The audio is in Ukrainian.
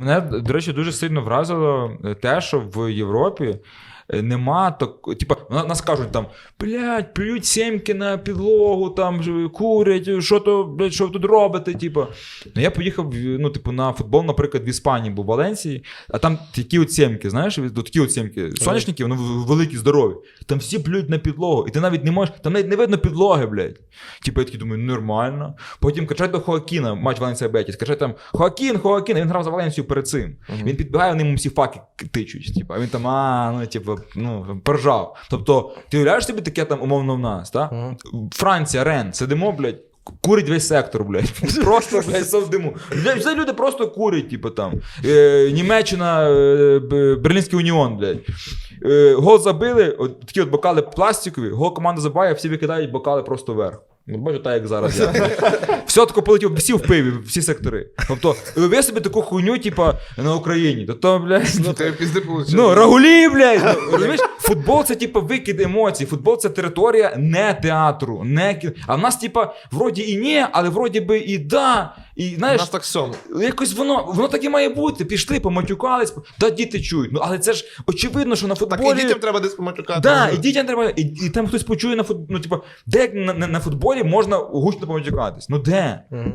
Мене, до речі, дуже сильно вразило е, те, що в Європі нема так, типа, нас кажуть там, блядь, плюють сімки на підлогу, там курять, що то, блядь, що ви тут робите? Типа. Ну, я поїхав ну, типу, на футбол, наприклад, в Іспанії, був в Валенції, а там такі от сімки, знаєш, такі от сімки, соняшники, вони великі, здорові. Там всі плюють на підлогу, і ти навіть не можеш, там навіть не видно підлоги, блядь. Типу, я такий думаю, нормально. Потім качай до Хоакіна, матч Валенція Бетіс. Качай там Хоакін, Хоакін, він грав за Валенцію перед цим. Він підбігає, вони йому всі факи тичуть. Типу, а він там, а, ну, типу, ну, поржав. Тобто, ти уявляєш собі таке там умовно в нас, так? Франція, Рен, сидимо, блядь. Курить весь сектор, блядь. Просто, блядь, сов диму. Все люди просто курять, типу там. Е, Німеччина, е, Берлінський уніон, блядь. Е, гол забили, от такі от бокали пластикові, гол команда забиває, всі викидають бокали просто вверх. Ну, бачу, так як зараз я. Все тако полетів, всі в пиві, всі сектори. Тобто, уяви собі таку хуйню, типа, на Україні. то блядь, Ну, тебе пізди. Ну, Рагулі, блядь! Ну, розумієш, футбол це типа викид емоцій. Футбол це територія не театру, не кі- А в нас, типа, вроді і ні, але вроді би і да. І У знаєш, нас так сьом. якось воно, воно так і має бути. Пішли, поматюкались, та діти чують. Ну, але це ж очевидно, що на Так і дітям треба десь поматюкати. Да, і дітям треба, і, і там хтось почує на фут... Ну, типу, де на, на, на футболі можна гучно поматюкатись? Ну де? Мгм.